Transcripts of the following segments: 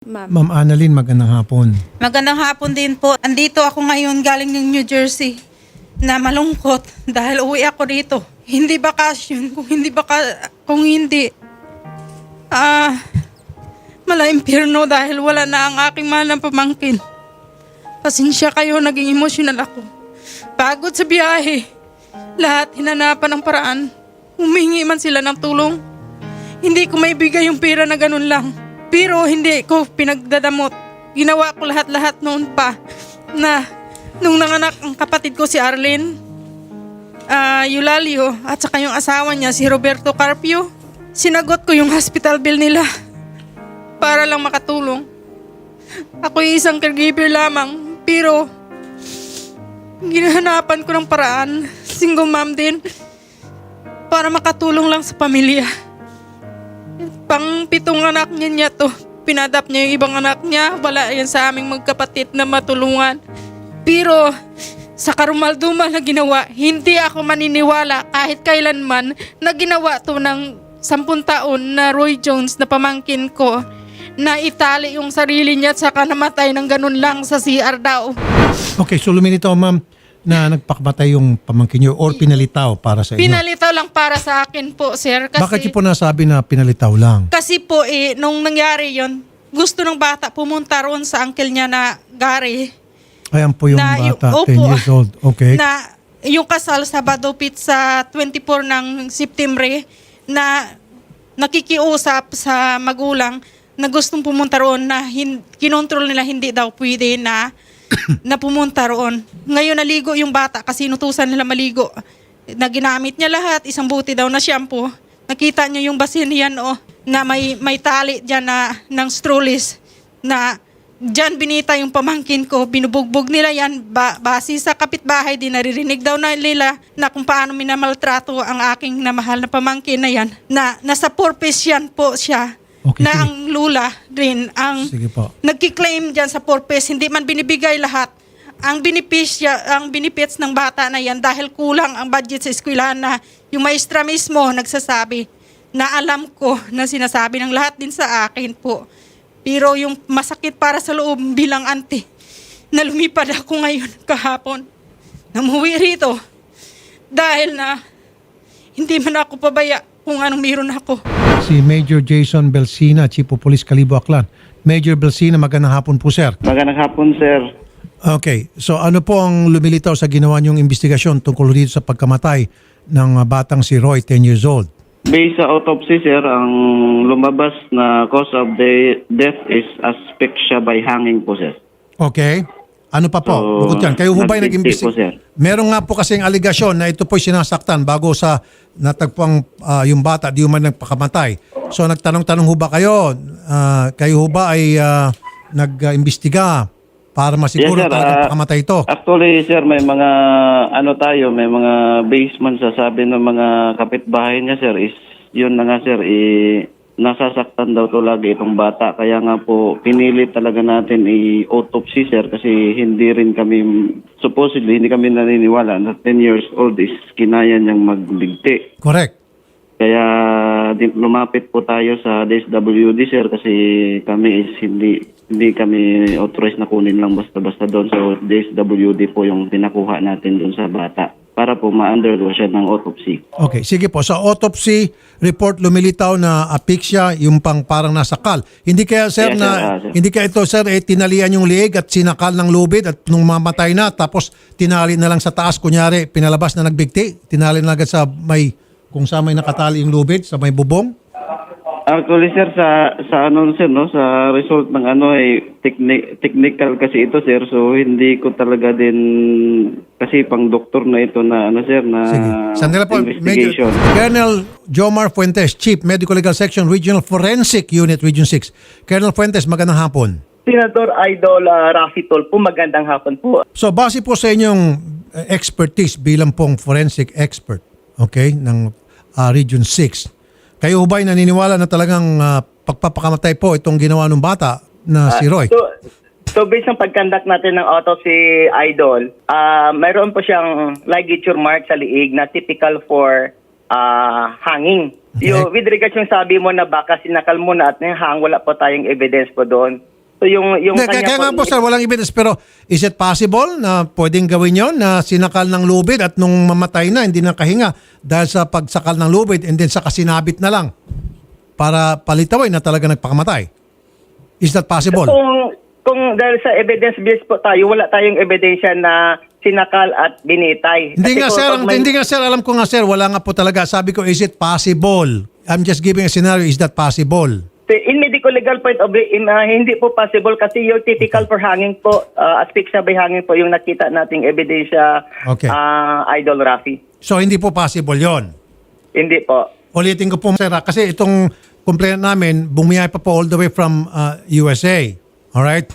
Ma'am. Ma'am Annalyn, magandang hapon. Magandang hapon din po. Andito ako ngayon galing ng New Jersey na malungkot dahil uwi ako dito. Hindi bakasyon, kung hindi baka, kung hindi, ah, mala impyerno dahil wala na ang aking mahal na pamangkin. Pasensya kayo, naging emotional ako. Pagod sa biyahe. Lahat hinanapan ng paraan. Humingi man sila ng tulong. Hindi ko maibigay yung pera na ganun lang. Pero hindi ko pinagdadamot. Ginawa ko lahat-lahat noon pa na nung nanganak ang kapatid ko si Arlene, ah Eulalio, at saka yung asawa niya si Roberto Carpio, sinagot ko yung hospital bill nila para lang makatulong. Ako isang caregiver lamang, pero ginahanapan ko ng paraan, single mom din, para makatulong lang sa pamilya. Pang pitong anak niya niya to. Pinadap niya yung ibang anak niya. Wala yan sa aming magkapatid na matulungan. Pero sa karumaldumal na ginawa, hindi ako maniniwala kahit kailanman na ginawa to ng sampung taon na Roy Jones na pamangkin ko na itali yung sarili niya at saka namatay ng ganun lang sa CR daw. Okay, so lumilitaw ma'am na nagpakamatay yung pamangkin nyo or pinalitaw para sa inyo. Pinalitaw lang para sa akin po, sir. Kasi, Bakit nyo po nasabi na pinalitaw lang? Kasi po, eh, nung nangyari yon gusto ng bata pumunta roon sa uncle niya na Gary. Ayan po yung Na yung- bata, 10 opo. years old. Okay. Na yung kasal sa Badopit sa 24 ng September na nakikiusap sa magulang na gustong pumunta roon na hin- kinontrol nila hindi daw pwede na na pumunta roon. Ngayon naligo yung bata kasi inutusan nila maligo. Na ginamit niya lahat, isang buti daw na shampoo. Nakita niyo yung basin yan oh, na may may tali diyan na ng strollers na diyan binita yung pamangkin ko, binubugbog nila yan ba, base sa kapitbahay din naririnig daw na nila na kung paano minamaltrato ang aking namahal na pamangkin na yan na nasa purpose yan po siya Okay, na sige. ang lula rin ang Sige po. nagki-claim diyan sa purpose, hindi man binibigay lahat. Ang benepisya, ang benefits ng bata na yan dahil kulang ang budget sa eskwelahan na yung maestra mismo nagsasabi na alam ko na sinasabi ng lahat din sa akin po. Pero yung masakit para sa loob bilang ante na lumipad ako ngayon kahapon. Namuwi rito dahil na hindi man ako pabaya kung anong meron ako. Si Major Jason Belsina, Chief of Police Calibo Aklan. Major Belsina, magandang hapon po sir. Magandang hapon, sir. Okay, so ano po ang lumilitaw sa ginawa niyong investigasyon tungkol dito sa pagkamatay ng uh, batang si Roy, 10 years old? Based sa autopsy, sir, ang lumabas na cause of the death is asphyxia by hanging po, sir. Okay. Ano pa po? So, Bukod yan. Kayo ho ba nagtinti nag-imbesti- po, sir. Meron nga po kasing aligasyon na ito po'y sinasaktan bago sa natagpuang ah, yung bata, di man nagpakamatay. So nagtanong-tanong ho ba kayo? Ah, kayo ho ba ay ah, nag-imbestiga para masiguro Yes, sir. talagang Ah, pakamatay ito? Actually, sir, may mga ano tayo, may mga basement sa sabi ng mga kapitbahay niya, sir, is yun na nga, sir, eh, nasasaktan daw to lagi itong bata. Kaya nga po, pinili talaga natin i-autopsy, sir, kasi hindi rin kami, supposedly, hindi kami naniniwala na 10 years old is kinaya niyang magbigti. Correct. Kaya lumapit po tayo sa DSWD sir kasi kami is hindi hindi kami authorized na kunin lang basta-basta doon. So DSWD po yung pinakuha natin doon sa bata para po ma-undergo siya ng autopsy. Okay, sige po. Sa autopsy report lumilitaw na asphyxia, yung pang parang nasakal. Hindi kaya sir Yes, na sir. Ah, sir. hindi kaya ito sir eh tinalian yung liig at sinakal ng lubid at nung mamatay na tapos tinali na lang sa taas kunyari pinalabas na nagbigti, tinali na agad sa may kung sa may nakatali yung lubid sa may bubong. Actually sir sa sa ano sir no sa result ng ano ay techni- technical kasi ito sir so hindi ko talaga din kasi pang doktor na ito na ano sir na Sige. Sandali po, Major, investigation. Colonel Jomar Fuentes, Chief Medical Legal Section Regional Forensic Unit Region 6. Colonel Fuentes, magandang hapon. Senator Idol uh, Rafi Tolpo, magandang hapon po. So base po sa inyong eh, expertise bilang pong forensic expert, okay, ng ah, Region 6, kayo ba'y naniniwala na talagang ah, pagpapakamatay po itong ginawa ng bata na si Roy? So, so based on pagkandak natin ng autopsy Idol, ah mayroon po siyang ligature mark sa liig na typical for ah hanging. Okay. Yung, with regards yung sabi mo na baka sinakal mo na at hang, wala po tayong evidence po doon. Yung yung Hindi, kaya, kanya kaya nga po sir, walang evidence. Pero is it possible na pwedeng gawin yon na sinakal ng lubid at nung mamatay na, hindi na kahinga dahil sa pagsakal ng lubid and then sa kasinabit na lang para palitaway na talaga nagpakamatay? Is that possible? Kung kung dahil sa evidence based po tayo, wala tayong ebidensya na sinakal at binitay. Hindi Kasi nga sir, may- hindi nga sir, alam ko nga sir, wala nga po talaga. Sabi ko, is it possible? I'm just giving a scenario, is that possible? In medical legal point of view, in, uh, hindi po possible kasi yung typical for hanging po, uh, asphyxia by hanging po yung nakita nating ebidensya, Okay. uh, Idol Rafi. So hindi po possible yon. Hindi po. Ulitin ko po sir, ah, kasi itong complaint namin, bumiyay pa po all the way from uh, USA. Alright?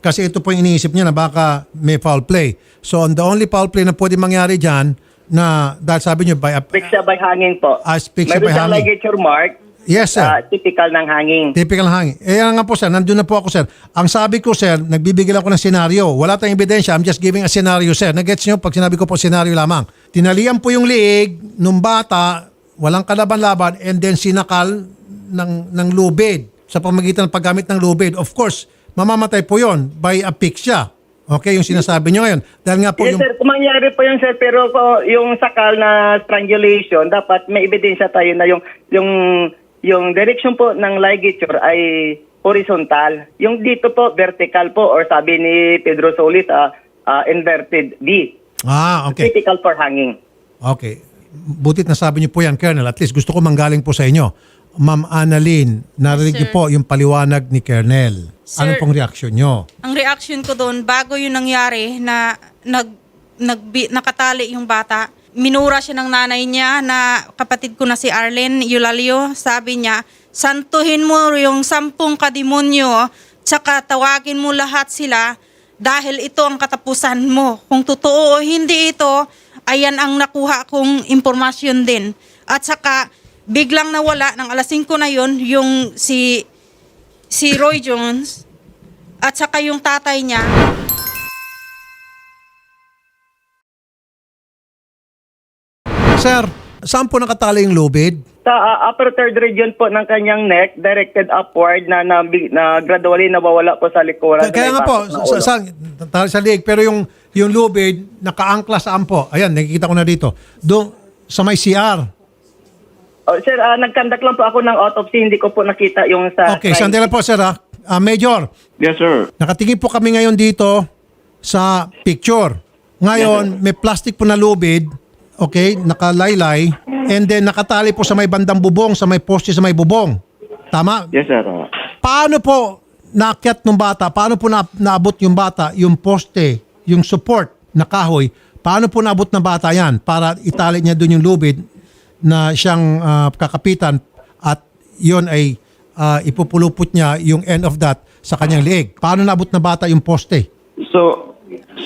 Kasi ito po yung iniisip niya na baka may foul play. So on the only foul play na pwede mangyari dyan, na dahil sabi niyo by Asphyxia by hanging po. Asphyxia by siyang hanging. ligature mark, Yes sir. uh, typical ng hanging. Typical hanging. Eh yan nga po sir, nandun na po ako sir. Ang sabi ko sir, nagbibigay lang ako ng senaryo. Wala tayong ebidensya, I'm just giving a scenario sir. Nagets nyo pag sinabi ko po senaryo lamang. Tinalian po yung liig nung bata, walang kalaban-laban, and then sinakal ng, ng lubid sa pamagitan ng paggamit ng lubid. Of course, mamamatay po yon by asphyxia. Okay, yung sinasabi nyo ngayon. Dahil nga po Yes yung... sir, kung mangyari po yun sir, pero po, yung sakal na strangulation, dapat may ebidensya tayo na yung yung yung direction po ng ligature ay horizontal. Yung dito po, vertical po, or sabi ni Pedro Solis, ah, ah, inverted V. Ah, okay. Typical for hanging. Okay. Butit na sabi niyo po yan, Colonel. At least gusto ko manggaling po sa inyo. Ma'am Annalyn, narinig niyo po yung paliwanag ni Colonel. Ano pong reaksyon niyo? Ang reaction ko doon, bago yung nangyari na nag, nag, nakatali yung bata, minura siya ng nanay niya na kapatid ko na si Arlen Eulalio. Sabi niya, santuhin mo yung sampung kademonyo, tsaka tawagin mo lahat sila dahil ito ang katapusan mo. Kung totoo o hindi ito, ayan ang nakuha kong impormasyon din. At saka, biglang nawala ng alas 5 na yon yung si si Roy Jones at saka yung tatay niya. Sir, saan po nakatali yung lubid? Sa ah, upper third region po ng kanyang neck, directed upward na, na, na gradually nawawala po sa likuran. Kaya nga po, sa, sa, sa, sa liig, pero yung, yung lubid, nakaangkla saan po? Ayan, nakikita ko na dito. Doon, sa may CR. Oh, sir, ah, nagkandak lang po ako ng autopsy, hindi ko po nakita yung sa... Okay, sandali lang po, sir. ah. Ah, Major, Yes, sir. Nakatingin po kami ngayon dito sa picture. Ngayon, may plastic po na lubid, okay, nakalaylay, and then nakatali po sa may bandang bubong, sa may poste sa may bubong. Tama? Yes, sir. Paano po naakyat ng bata? Paano po na, naabot yung bata, yung poste, yung support na kahoy? Paano po naabot ng bata yan para itali niya doon yung lubid na siyang ah, kakapitan at yon ay ah, ipupulupot niya yung end of that sa kanyang leeg. Paano naabot na bata yung poste? So,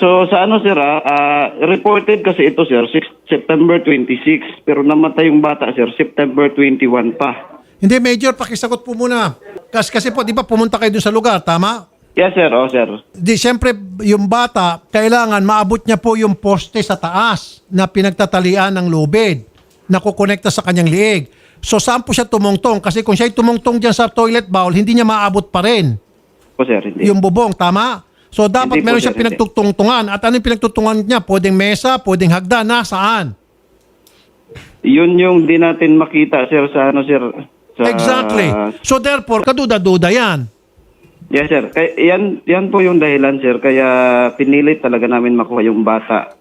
so sa ano sir, ah, ah, reported kasi ito sir, six- September 26, pero namatay yung bata sir, September 21 pa. Hindi, Major, pakisagot po muna. Kasi, kasi po, di ba pumunta kayo doon sa lugar, tama? Yes, sir. Oh, sir. Di, siyempre, yung bata, kailangan maabot niya po yung poste sa taas na pinagtatalian ng lubid na kukonekta sa kanyang liig. So, saan po siya tumungtong? Kasi kung siya tumungtong dyan sa toilet bowl, hindi niya maabot pa rin O, sir, hindi. yung bubong, tama? So, dapat Hindi po, meron sir, siya hindi. pinagtutungtungan. At ano yung pinagtutungan niya? Pwedeng mesa, pwedeng hagdan, nasaan? Yun yung di natin makita, sir, sa ano, sir. Sa, Exactly. So, therefore, kaduda-duda yan. Yes, sir. Kaya, yan, yan po yung dahilan, sir. Kaya pinilit talaga namin makuha yung bata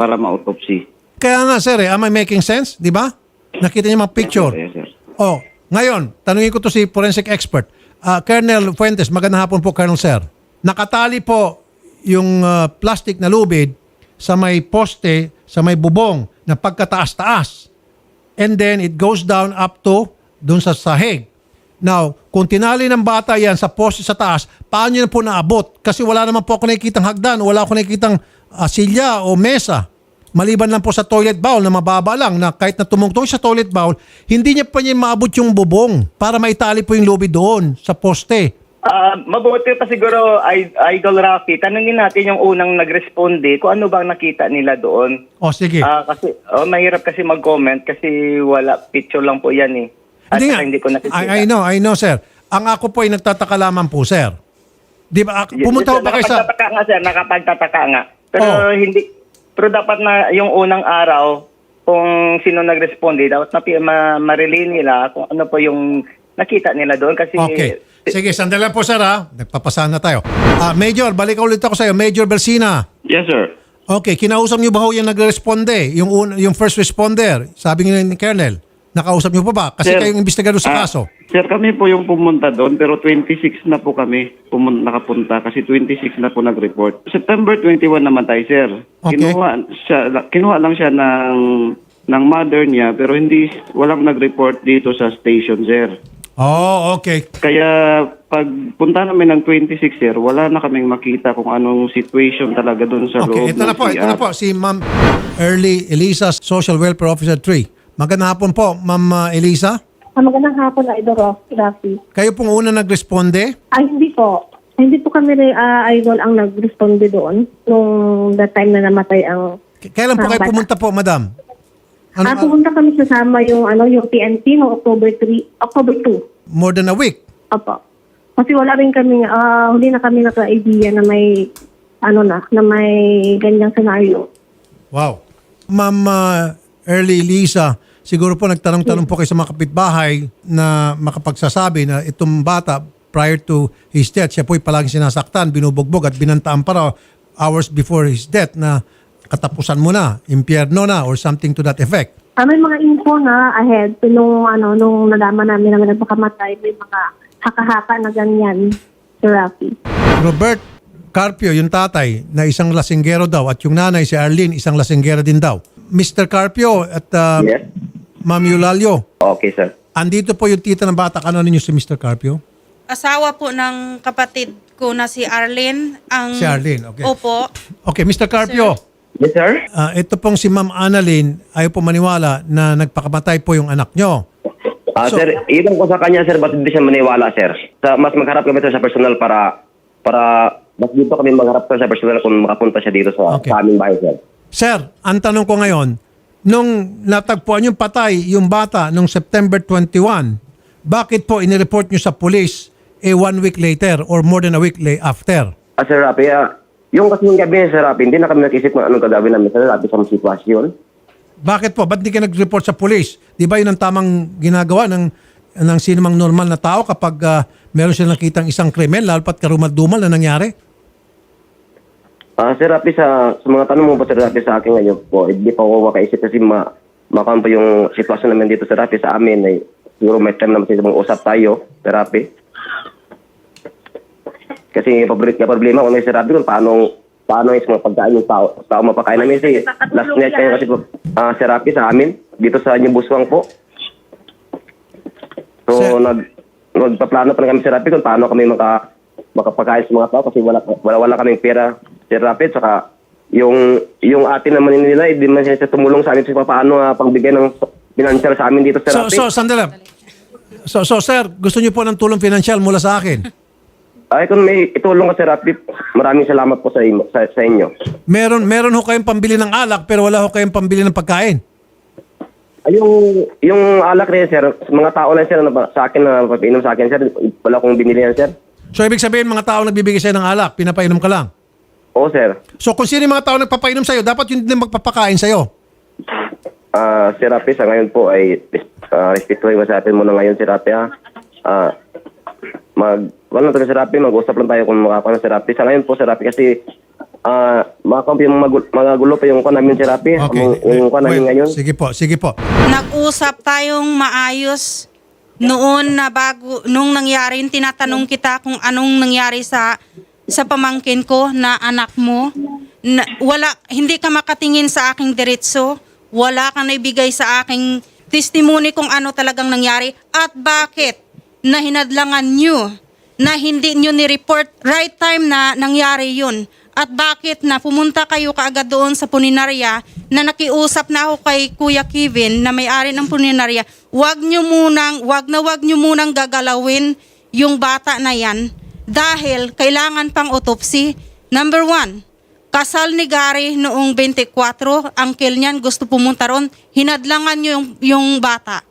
para ma-autopsy. Kaya nga, sir, eh, am I making sense? Di ba? Nakita niyo mga picture. Yes, sir. Oh, ngayon, tanungin ko to si forensic expert. Ah, Colonel Fuentes, magandang hapon po, Colonel Sir. Nakatali po yung ah, plastic na lubid sa may poste, sa may bubong na pagkataas-taas. And then it goes down up to doon sa sahig. Now, kung tinali ng bata yan sa poste sa taas, paano yun po naabot? Kasi wala naman po ako nakikitang hagdan, wala ako nakikitang ah, silya o mesa. Maliban lang po sa toilet bowl na mababa lang na kahit na tumungtong sa toilet bowl, hindi niya pa niya maabot yung bubong para maitali po yung lubid doon sa poste. Ah, mabuti pa siguro, I- Idol Rafi, tanungin natin yung unang nagresponde kung ano bang nakita nila doon. O sige. Ah, kasi oh, mahirap kasi mag-comment kasi wala picture lang po 'yan eh. At hindi saka nga. hindi ko nakikita. I, I know, I know sir. Ang ako po ay nagtataka lamang po sir. Di ba? ah, Pumunta Yes, ba kayo sa... Nakapagtataka nga sir, nakapagtataka nga. Pero Oh. hindi, pero dapat na yung unang araw, kung sino nag-responde, dapat na ma- ma-relay nila kung ano po yung nakita nila doon. Kasi Okay. Sige, sandali lang po sir ha. Nagpapasahan na tayo. Ah, Major, balik ulit ako sa iyo. Major Bersina. Yes, sir. Okay, kinausap niyo ba ho yung nagresponde? Yung, un- yung first responder? Sabi niyo ni Colonel. Nakausap niyo pa ba? Kasi Sir, kayong investigador sa ah, kaso. Sir, kami po yung pumunta doon pero 26 na po kami pumun- nakapunta kasi 26 na po nag-report. September 21 naman tayo, sir. Okay. Kinuha, siya, kinuha lang siya ng, ng mother niya pero hindi walang nag-report dito sa station, sir. Oh, okay. Kaya pag punta namin ng 26, sir, wala na kaming makita kung anong situation talaga doon sa loob Okay, ito na po, ito na po. Si Ma'am Early Elisa, Social Welfare Officer 3. Magandang hapon po, Ma'am uh, Elisa. Ah, magandang hapon, Idol Rock, Rafi. Kayo pong una nagresponde. Ay, hindi po. Hindi po kami, ah, Idol, ang nag-responde doon nung that time na namatay ang... K- Kailan po Ah, kayo bata. pumunta po, Madam? Ano, ah, pumunta kami sasama yung, ano, yung PNP noong October 3, October 2. more than a week. Opo. Kasi wala rin kami, ah, huli na kami naka-idea na may, ano na, na may ganyang scenario. Wow. Ma'am uh, Early Lisa, siguro po nagtanong-tanong po kayo sa mga kapitbahay na makapagsasabi na itong bata prior to his death, siya po'y palaging sinasaktan, binubugbog at binantaan pa raw hours before his death na katapusan mo na, impyerno na or something to that effect. Ah, may mga info na ahead, nung, ano, nung nalaman namin na may nagpakamatay, may mga haka-haka na ganyan, Sir Rafi. Robert Carpio, yung tatay, na isang lasinggero daw at yung nanay, si Arlene, isang lasinggera din daw. Mr. Carpio at uh, Yes. Ma'am Eulalio, Okay, sir. andito po yung tita ng bata. Ano ninyo si Mr. Carpio? Asawa po ng kapatid ko na si Arlene. Ang, Si Arlene, okay. Opo. Okay, Mr. Carpio, Yes, sir. ah, ito pong si Ma'am Annalyn, ayaw po maniwala na nagpakamatay po yung anak nyo. Ah, So- sir, ilan ko sa kanya, sir, ba't hindi siya maniwala, sir? Sa, mas magharap kami sir, sa personal para, para, mas dito kami magharap sir, sa personal kung makapunta siya dito sa, Okay. sa aming bahay, sir. Sir, ang tanong ko ngayon, nung natagpuan yung patay yung bata nung September 21, bakit po inireport nyo sa police eh one week later or more than a week la- after? Ah, sir Rapi, ah, yung kasi yung gabi, sir Rapi, hindi na kami nag-isip kung anong gagawin namin, sir Rapi, sa sitwasyon. Bakit po? Ba't di ka nag-report sa police? Di ba yun ang tamang ginagawa ng, ng sinumang normal na tao kapag ah, meron silang nakitang isang krimen, lalo pat karumal-dumal na nangyari? Ah, sir Rapi, sa, sa mga tanong mo po, sir Rapi, sa akin ngayon po, hindi pa ako makaisip kasi ma, makampo yung sitwasyon namin dito, sir Rapi, sa amin, ay, siguro may time naman sa usap tayo, sir Rapi. Kasi paborit ka problema kung may Rapi, kung paano, paano yung mga pagkain yung tao, tao mapakain namin. Kasi last night kayo kasi po, ah, sir Rapi, sa amin, dito sa New Buswang po. So, Sir- nag, nagpaplano pa na kami, sir Rapi, kung paano kami maka, makapagkain sa mga tao kasi wala, wala, wala kaming pera, sir Rapi, saka yung yung atin naman nila, hindi man siya tumulong sa amin sa paano uh, pagbigay ng financial sa amin dito, sir So, so, sandali. So, so, sir, gusto niyo po ng tulong pinansyal mula sa akin? Ay, kung may itulong ka, Sir Rapi, maraming salamat po sa, inyo- sa, sa inyo. Meron, meron ho kayong pambili ng alak pero wala ho kayong pambili ng pagkain. Ay, yung, yung alak rin, sir, mga tao lang, sir, na ba- sa akin na papinom sa akin, sir, wala akong binili yan, sir. So, ibig sabihin, mga tao nagbibigay sa'yo ng alak, pinapainom ka lang. Oo, sir. So, kung sino yung mga tao nagpapainom sa'yo, dapat yun din magpapakain sa'yo. Ah, Sir Rapi, sa ngayon po ay uh, respetuhin mo sa atin muna ngayon, Sir Rapi, ha? Ah, mag, wala na tayo, Sir Rapi, mag-usap lang tayo kung makakaano, Sir Rapi. Sa ngayon po, Sir Rapi, kasi ah, mga kampi, yung magul- mga gulo pa yung kwan namin, Sir Rapi. Yung, yung kwan namin Well, ngayon. Sige po, sige po. Nag-usap tayong maayos noon na bago, nung nangyari, yung tinatanong kita kung anong nangyari sa sa pamangkin ko na anak mo. Na, wala, hindi ka makatingin sa aking diretso. Wala kang naibigay sa aking testimony kung ano talagang nangyari at bakit na hinadlangan nyo na hindi nyo ni-report right time na nangyari yun. At bakit na pumunta kayo kaagad doon sa puninarya na nakiusap na ako kay Kuya Kevin na may-ari ng puninarya, wag nyo munang, wag na wag nyo munang gagalawin yung bata na yan dahil kailangan pang autopsy. Number one, kasal ni Gary noong 24, uncle niyan gusto pumunta ron, hinadlangan nyo yung, yung bata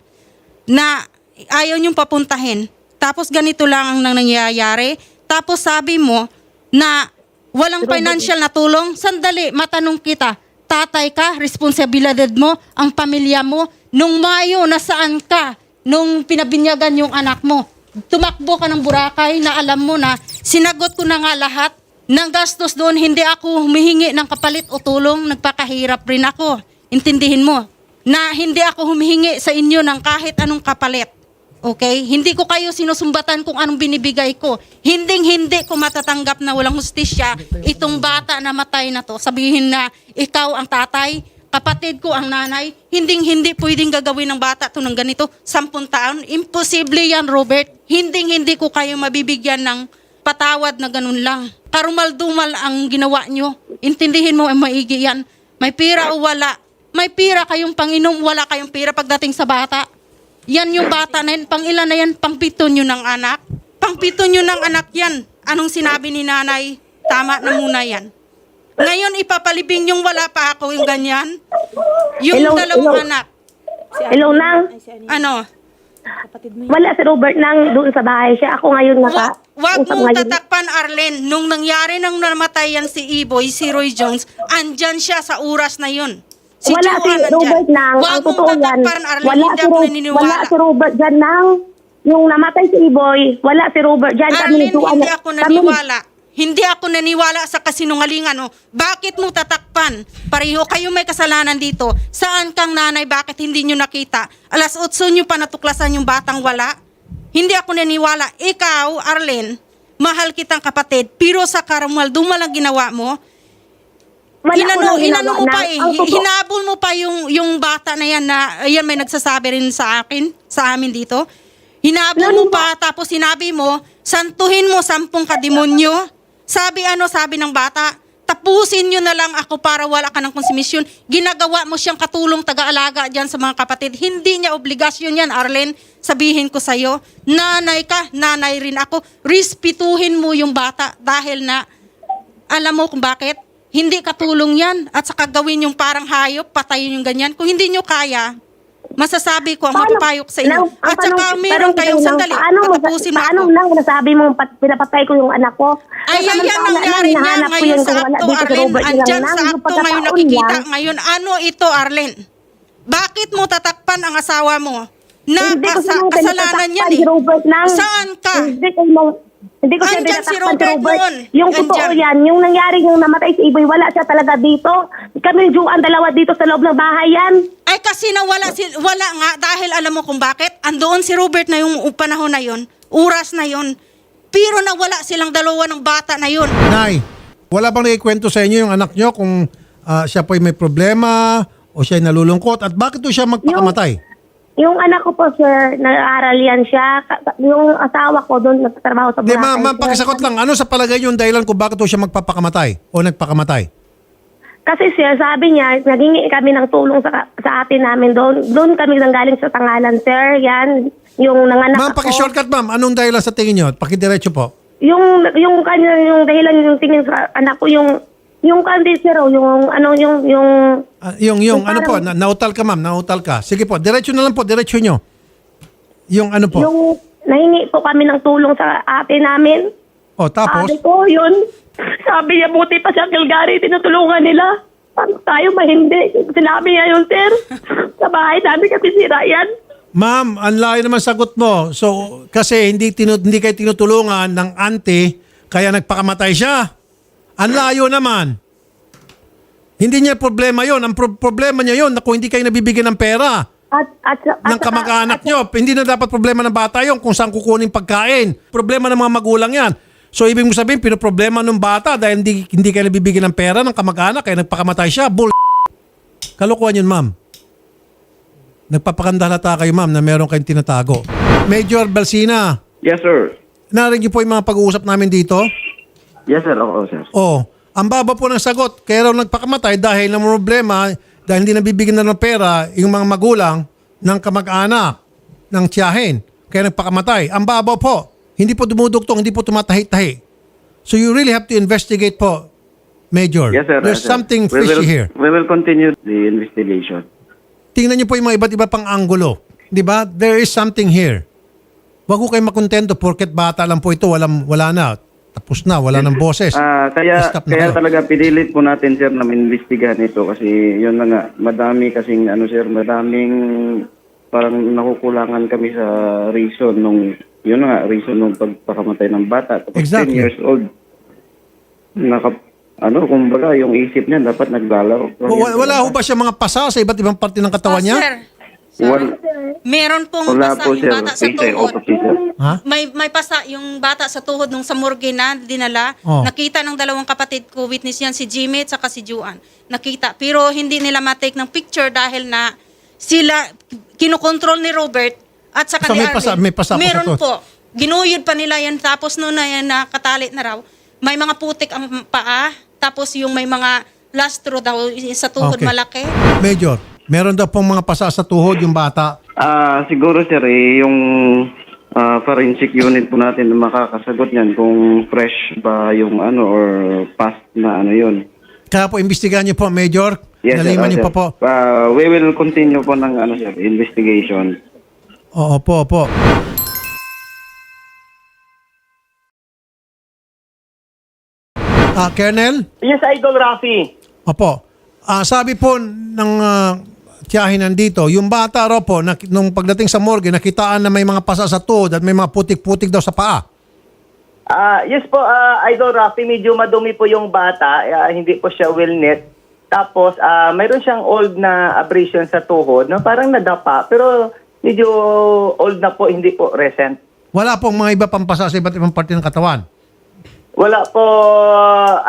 na ayaw niyong papuntahin. Tapos ganito lang ang nang nangyayari. Tapos sabi mo na walang financial na tulong. Sandali, matanong kita. Tatay ka, responsibilidad mo, ang pamilya mo. Nung Mayo, nasaan ka? Nung pinabinyagan yung anak mo. Tumakbo ka ng Boracay na alam mo na sinagot ko na nga lahat ng gastos doon. Hindi ako humihingi ng kapalit o tulong. Nagpakahirap rin ako. Intindihin mo na hindi ako humihingi sa inyo ng kahit anong kapalit. Okay? Hindi ko kayo sinusumbatan kung anong binibigay ko. Hinding-hindi ko matatanggap na walang hustisya itong bata na matay na to. Sabihin na ikaw ang tatay, kapatid ko ang nanay. Hinding-hindi pwedeng gagawin ng bata to ng ganito. Sampung taon. Imposible yan, Robert. Hinding-hindi ko kayo mabibigyan ng patawad na ganun lang. Karumal-dumal ang ginawa nyo. Intindihin mo, ay maigi yan. May pira o wala. May pira kayong panginom, wala kayong pira pagdating sa bata. Yan yung bata na yan. Pang ilan na yan? Pang pito nyo ng anak? Pang pito nyo ng anak yan. Anong sinabi ni nanay? Tama na muna yan. Ngayon ipapalibing yung wala pa ako yung ganyan. Yung Hello, dalawang hello. anak. Hello, Nang. Ano? Wala si Robert Nang doon sa bahay siya. Ako ngayon naka... Wa- Wag usap mong ngayon. tatakpan, Arlen. Nung nangyari nang namatay yan si Iboy, si Roy Jones, andyan siya sa oras na yun. Si wala si. Robert Nang. Wag ang totoo yan. Wala si, Ro- wala si Robert dyan Nang. Yung namatay si Iboy, wala si Robert dyan. Kami Arlen, ni Joanne- hindi ako kami- naniwala. Hindi ako naniwala sa kasinungalingan. Oh. Bakit mo tatakpan? Pareho kayo may kasalanan dito. Saan kang nanay? Bakit hindi nyo nakita? Alas 8 nyo pa natuklasan yung batang wala? Hindi ako naniwala. Ikaw, Arlen, mahal kitang kapatid, pero sa karumal, dumal ang ginawa mo. Wala hinano ginawa mo na- pa eh. Hinabol mo pa yung, yung bata na yan na, ayan may nagsasabi rin sa akin, sa amin dito. Hinabol mo pa, tapos sinabi mo, santuhin mo sampung kademonyo. Sabi ano, sabi ng bata, tapusin nyo na lang ako para wala ka ng konsumisyon. Ginagawa mo siyang katulong taga-alaga dyan sa mga kapatid. Hindi niya obligasyon yan, Arlen. Sabihin ko sa'yo, nanay ka, nanay rin ako. Respituhin mo yung bata dahil na alam mo kung bakit? Hindi katulong yan. At saka gawin yung parang hayop, patayin yung ganyan. Kung hindi nyo kaya, masasabi ko ang Paano- mapapayok sa inyo. Nang- ang At saka meron kayong ko, Nang, sandali. Paano, mo- Patapusin mo paano ako. nang nasabi mo pat- pinapatay ko yung anak ko? Ay, yan, yan nangyari nang niya ngayon sa akto, dito si Arlen. Robert lang. Andyan sa akto ngayon nakikita lang, ngayon. Ano ito, Arlen? Bakit mo tatakpan ang asawa mo? Na kasa- kasalanan yan tinatakpan eh. Saan ka? Hindi ko hindi ko siya Andyan si tinatakpan Robert noon. Yung totoo Andyan. yan, yung nangyari yung namatay si Iboy, wala siya talaga dito. Kami Juan, dalawa dito sa loob ng bahay yan. Ay kasi nawala si wala nga dahil alam mo kung bakit? Andoon si Robert na yung panahon na yon, oras na yon. Pero nawala silang dalawa ng bata na yon. Nay, wala bang naikwento sa inyo yung anak nyo kung ah, siya po ay may problema o siya ay nalulungkot at bakit po siya magpakamatay? Yung anak ko po, sir, nag-aaral yan siya. Ka- Yung asawa ko doon nagtatrabaho sa Hindi, Boracay. ma'am, ma'am, sir. pakisagot lang. Ano sa palagay niyo yung dahilan kung bakit siya magpapakamatay o nagpakamatay? Kasi sir, sabi niya, naging kami ng tulong sa, sa atin namin doon. Doon kami nanggaling sa tangalan, sir. Yan, yung nanganak Ma'am, ako. paki-shortcut, ma'am. Anong dahilan sa tingin niyo? Pakidiretso po. Yung, yung kanya, yung dahilan yung tingin sa anak ko, yung, yung kandi, sir, oh, yung, ano, yung, yung, Ah, yung, yung, Yung ano po, parang- na, nautal ka, ma'am. Nautal ka. Sige po, diretso na lang po, diretso nyo. Yung ano po. yung, nahingi po kami ng tulong sa ate namin. o, tapos? Sabi ko, yun. Sabi niya, buti pa siya Kilgari, tinutulungan nila. Paano tayo mahindi? Sinabi niya yun, sir. sa bahay namin kasi sira yan. Ma'am, ang layo naman sagot mo. So, kasi hindi, tinu- hindi kayo tinutulungan ng auntie, kaya nagpakamatay siya. Ang layo naman. Hindi niya problema yon. Ang pro- problema niya yon na kung hindi kayo nabibigyan ng pera At, at, at, ng kamag-anak nyo. Hindi na dapat problema ng bata yon kung saan kukunin pagkain. Problema ng mga magulang yan. So, ibig mo sabihin, pinoproblema ng bata dahil hindi, hindi kayo nabibigyan ng pera ng kamag-anak kaya nagpakamatay siya. Bull. Kalokohan yun, ma'am. Nagpapakandalata kayo, ma'am, na meron kayong tinatago. Major Balsina, Yes, sir. narinig niyo po yung mga pag-uusap namin dito? Yes, sir. Oo, sir. Oh, ang baba po ng sagot, kaya raw nagpakamatay dahil ng problema, dahil hindi nabibigyan na ng pera yung mga magulang ng kamag-anak, ng tiyahin, kaya nagpakamatay. Ang baba po, hindi po dumudugtong, hindi po tumatahi-tahi. So you really have to investigate po, Major. Yes, sir. There's Yes, sir. something We fishy will- here. We will continue the investigation. Tingnan niyo po yung mga iba't iba pang anggulo. Di ba? There is something here. Huwag ko kayo makontento porket bata lang po ito, walang, wala na. Tapos na, wala ng boses. Ah, kaya Stop na kaya kayo. talaga pinilit po natin sir na investigahan ito kasi yun na nga madami kasing ano sir, madaming parang nakukulangan kami sa reason nung yun na nga reason nung pagpakamatay ng bata tapos Exactly. 10 years old. Naka ano kumbaga yung isip niya dapat naglalaro. Wa- Wala ho ba siya mga pasa sa iba't ibang parte ng katawan Oh, niya? sir, Wal- meron pong wala pasa po yung sir. bata sa tuhod. autopsy, sir. Ha? May may pasa yung bata sa tuhod nung sa morgue na dinala. Oh. Nakita ng dalawang kapatid ko, witness yan, si Jimmy at saka si Juan. Nakita. Pero hindi nila matake ng picture dahil na sila, kinukontrol ni Robert at saka So, ni may pasa- Arvin. may pasa po sa Meron tuhod? po. Ginuyod pa nila yan. Tapos noon na yan nakatali na raw. May mga putik ang paa. Tapos yung may mga lastro daw sa tuhod Okay. malaki. Major, meron daw pong mga pasa sa tuhod yung bata. Ah, siguro sir, eh, yung ah, forensic unit po natin na makakasagot niyan kung fresh ba yung ano or past na ano yun. Kaya po, imbestigahan niyo po, Major. Yes, sir. Naliman Ah, niyo sir. pa po. Ah, we will continue po ng ano sir, investigation. Oo po, po. Ah, Colonel? Yes, Idol Rafi. Opo. Ah, sabi po ng uh, tiyahin nandito, yung bata raw po, nung pagdating sa morgue, nakitaan na may mga pasa sa tuhod at may mga putik-putik daw sa paa. Ah, yes po, ah, Idol Rafi, medyo madumi po yung bata, ah, hindi po siya well knit. Tapos, ah, mayroon siyang old na abrasion sa tuhod, no? parang nadapa, pero medyo old na po, hindi po recent. Wala pong mga iba pang pasa sa iba't ibang parte ng katawan. Wala po,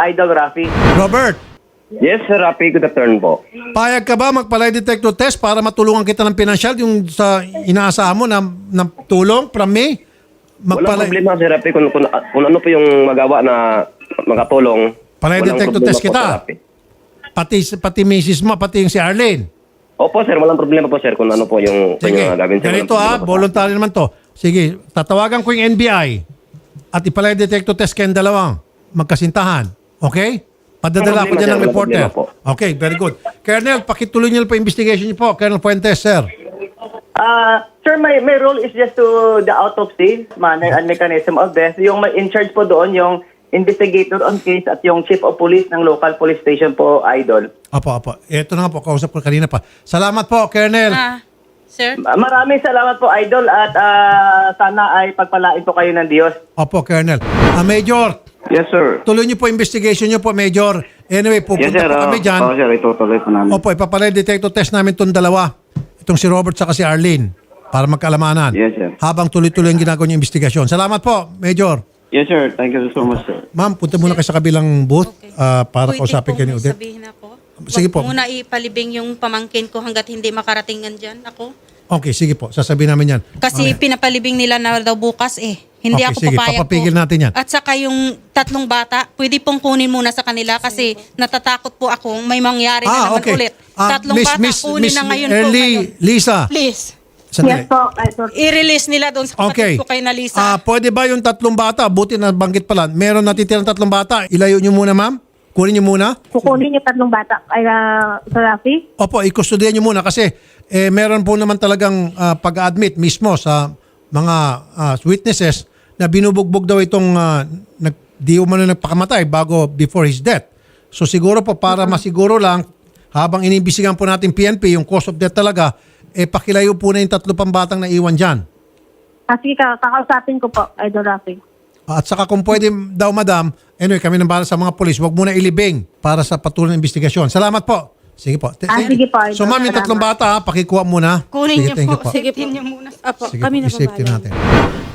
Idol Rafi. Robert, Yes, Sir Rafi, good afternoon po. payag ka ba magpalay detector test para matulungan kita ng pinansyal yung sa inaasahan mo na, na tulong from me? Walang problema, Sir Rafi, kung, kung, kung ano po yung magawa na makatulong. Palay walang detector problema test po, kita. Sir. Pati, pati misis mo, pati yung si Arlene. Opo, sir, walang problema po, sir, kung ano po yung Sige, yung gagawin, sir. ganito ha, problema po. voluntary naman to. Sige, tatawagan ko yung NBI at ipalay detector test kayong dalawang magkasintahan. Okay? Padadala ko dyan ng reporter. Okay, very good. Colonel, pakituloy niyo po investigation niyo po. Colonel Fuentes, sir. Ah, sir, my, my role is just to the autopsy manner and mechanism of death. Yung may in charge po doon, yung investigator on case at yung chief of police ng local police station po, Idol. Opo, opo. Ito na nga po, kausap ko kanina pa. Salamat po, Colonel. Ah, sir? Maraming salamat po, Idol, at ah, sana ay pagpalain po kayo ng Diyos. Opo, Colonel. Ah, Major, Yes sir. tuloy niyo po investigation niyo po, Major. Anyway, Yes pupunta sir. po kami Oh, dyan. oh, sir, itutuloy po namin. Opo, ipapalay detector test namin itong dalawa. Itong si Robert saka si Arlene para magkalamanan. Yes, sir. Habang tuloy-tuloy ang ginagawa niyo investigasyon. Salamat po, Major. Yes sir, thank you so much sir. Ma'am, punta muna kayo sa kabilang booth ah, para Pwede kausapin kayo ni pong Odette. sabihin ako. Sige Wag po. muna ipalibing yung pamangkin ko hanggat hindi makaratingan dyan ako. Okay, sige po. Sasabihin namin yan. Kasi pinapalibing nila na daw bukas eh. Hindi Okay, ako sige. papayag Papapigil po. natin yan. At saka yung tatlong bata, pwede pong kunin muna sa kanila kasi natatakot po akong may mangyari na naman ulit. Ah, tatlong Miss, bata, Miss, kunin Miss na ngayon po ngayon. Lisa. Please, Sandali. po, Idol. i-release nila doon sa kapatid Okay. ko kay na Lisa. Ah, pwede ba yung tatlong bata? Buti na banggit pala. Meron natitirang tatlong bata. Ilayo nyo muna, ma'am. Kunin nyo muna. Kukunin yung tatlong bata kay uh, Sir Rafi. Opo, ikustodiyan nyo muna kasi eh, meron po naman talagang ah, pag-admit mismo sa mga ah, witnesses na binubugbog daw itong ah, nag, di umano nagpakamatay bago before his death. So siguro po para masiguro lang habang inibisigan po natin PNP yung cause of death talaga, eh pakilayo po na yung tatlo pang batang naiwan dyan. Ah, sige, ka- kakausapin ko po, Idol Rafi. At saka kung pwede daw madam, anyway kami nang bahala sa mga polis, wag muna ilibing para sa patuloy na investigasyon. Salamat po. Sige po. Ah, sige po, Idol. So ma'am, yung tatlong bata, ha, pakikuha muna. kunin Sige, niyo thank po. you po. Sige, niyo muna. Apo, Sige kami po, na i-safety babahala. natin.